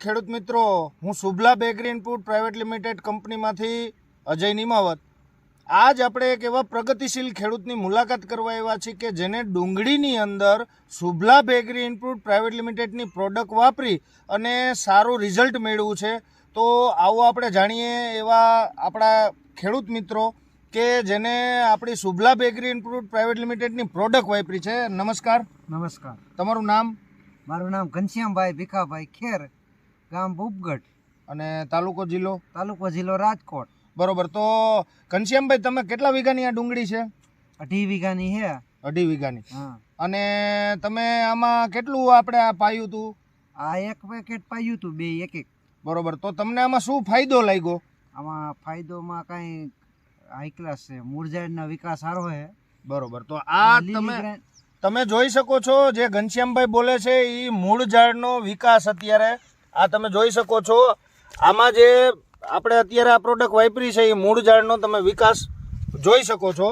ખેડૂત મિત્રો હું Shubhla bakery input private limited કંપનીમાંથી અજય નિમાવત. આજ આપણે એક એવા પ્રગતિશીલ ખેડૂતની મુલાકાત કરવા આવ્યા છીએ કે જેને ડુંગળીની અંદર શુભલા બેકરી ઇનપુટ પ્રાઇવેટ લિમિટેડની પ્રોડક્ટ વાપરી અને સારું રિઝલ્ટ મેળવ્યું છે. તો આવો આપણે જાણીએ એવા આપણા ખેડૂત મિત્રો કે જેને આપણી શુભલા બેકરી ઇનપુટ પ્રાઇવેટ લિમિટેડની પ્રોડક્ટ વાપરી છે. નમસ્કાર. નમસ્કાર. તમારું નામ? મારું નામ ઘનશ્યામભાઈ ભીખાભાઈ ખેર. ગામ ભૂપગઢ. અને તાલુકો જિલ્લો? તાલુકો જિલ્લો રાજકોટ. બરોબર તો ઘનશ્યામભાઈ તમે કેટલા વીઘાની આ ડુંગળી છે? અઢી વીઘાની હે. અઢી વીઘાની. હા. અને તમે આમાં કેટલું આપણે આ પાયું હતું આ એક પેકેટ પાયું હતું બે એક એક. બરોબર તો તમને આમાં શું ફાયદો લાગ્યો? આમાં ફાયદોમાં કાંઈ હાઈ ક્લાસ છે. મૂળઝાડનો વિકાસ સારો છે બરોબર તો આ તમે તમે જોઈ શકો છો જે ઘનશ્યામભાઈ બોલે છે એ મૂળ ઝાડનો વિકાસ અત્યારે આ તમે જોઈ શકો છો. આમાં જે આપણે અત્યારે આ પ્રોડક્ટ વાપરી છે એ મૂળ ઝાડનો તમે વિકાસ જોઈ શકો છો.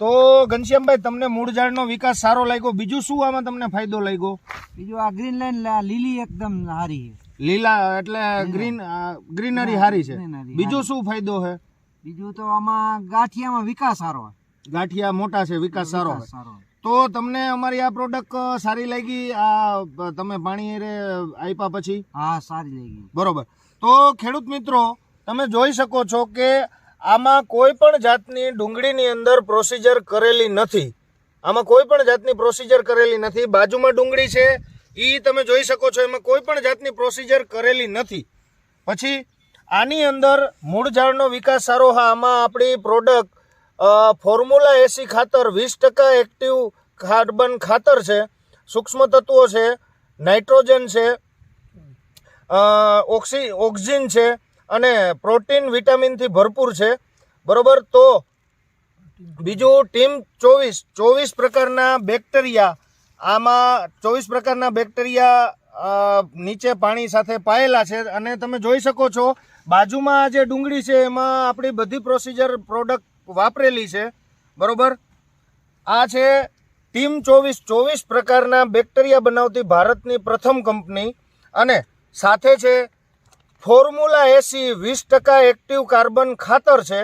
તો ઘનશ્યામભાઈ તમને મૂળ ઝાડનો વિકાસ સારો લાગ્યો. બીજું શું આમાં તમને ફાયદો લાગ્યો? બીજું આ ગ્રીન લાઈન લીલી એકદમ સારી છે. લીલા એટલે ગ્રીન ગ્રીનરી સારી છે. બીજું શું ફાયદો છે? બીજું તો આમાં ગાંઠિયામાં વિકાસ સારો ગાંઠિયા મોટા છે વિકાસ સારો સારો. તો તમને અમારી આ પ્રોડક્ટ સારી લાગી? આ તમે પાણી આપ્યા પછી? હા સારી લાગી. બરોબર. તો ખેડૂત મિત્રો તમે જોઈ શકો છો કે આમાં કોઈ પણ જાતની ડુંગળીની અંદર પ્રોસિજર કરેલી નથી. આમાં કોઈ પણ જાતની પ્રોસિજર કરેલી નથી. બાજુમાં ડુંગળી છે એ તમે જોઈ શકો છો એમાં કોઈ પણ જાતની પ્રોસિજર કરેલી નથી. પછી આની અંદર મૂળ ઝાડનો વિકાસ સારો હા આમાં આપણી પ્રોડક્ટ ફોર્મ્યુલા એસી ખાતર વીસ ટકા એક્ટિવ કાર્બન ખાતર છે, સૂક્ષ્મ તત્વો છે, નાઇટ્રોજન છે ઓક્સી ઓક્સિજન છે અને પ્રોટીન વિટામિનથી ભરપૂર છે. બરોબર? તો બીજું ટીમ ચોવીસ ચોવીસ પ્રકારના બેક્ટેરિયા, આમાં ચોવીસ પ્રકારના બેક્ટેરિયા નીચે પાણી સાથે પાયેલા છે અને તમે જોઈ શકો છો, બાજુમાં આ જે ડુંગળી છે એમાં આપણી બધી પ્રોસિજર પ્રોડક્ટ વાપરેલી છે. બરોબર? આ છે ટીમ ચોવીસ ચોવીસ પ્રકારના બેક્ટેરિયા બનાવતી ભારતની પ્રથમ કંપની અને સાથે છે ફોર્મ્યુલા એસી વીસ ટકા એક્ટિવ કાર્બન ખાતર છે.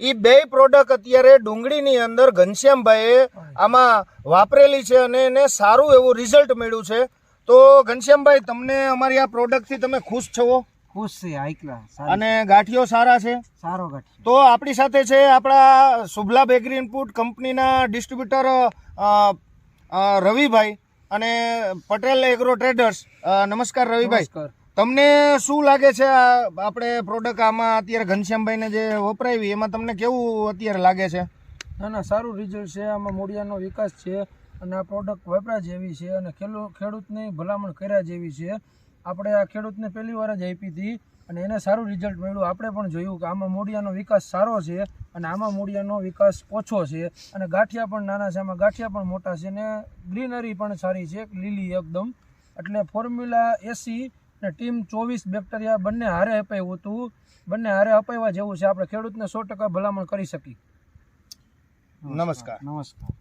એ બે પ્રોડક્ટ અત્યારે ડુંગળીની અંદર ઘનશ્યામભાઈએ આમાં વાપરેલી છે અને એને સારું એવું રિઝલ્ટ મળ્યું છે. તો ઘનશ્યામભાઈ, તમને અમારી આ પ્રોડક્ટથી તમે ખુશ છો? ખુશ છે હાઈ ક્લાસ અને ગાંઠિયો સારા છે? સારો ગાંઠિયો. તો આપણી સાથે છે આપણા શુભલા બેકરી ઇનપુટ કંપનીના ડિસ્ટ્રીબ્યુટર રવિભાઈ અને પટેલ એગ્રો ટ્રેડર્સ. નમસ્કાર રવિભાઈ. તમને શું લાગે છે આપણે પ્રોડક્ટ આમાં અત્યારે ઘનશ્યામભાઈને જે વપરાવી એમાં તમને કેવું અત્યારે લાગે છે? ના ના સારું રિઝલ્ટ છે. આમાં મૂળિયાનો વિકાસ છે અને આ પ્રોડક્ટ વપરા જેવી છે અને ખેડૂ ખેડૂતની ભલામણ કર્યા જેવી છે. આપણે આ ખેડૂતને પહેલી વાર જ આપી હતી અને એને સારું રિઝલ્ટ મળ્યું. આપણે પણ જોયું કે આમાં મૂળિયાનો વિકાસ સારો છે અને આમાં મૂળિયાનો વિકાસ ઓછો છે અને ગાંઠિયા પણ નાના છે. આમાં ગાંઠિયા પણ મોટા છે અને ગ્રીનરી પણ સારી છે લીલી એકદમ. એટલે ફોર્મ્યુલા એસી અને ટીમ ચોવીસ બેક્ટેરિયા બંને હારે અપાયું હતું. બંને હારે અપાવવા જેવું છે. આપણે ખેડૂતને સો ટકા ભલામણ કરી શકીએ. નમસ્કાર. નમસ્કાર.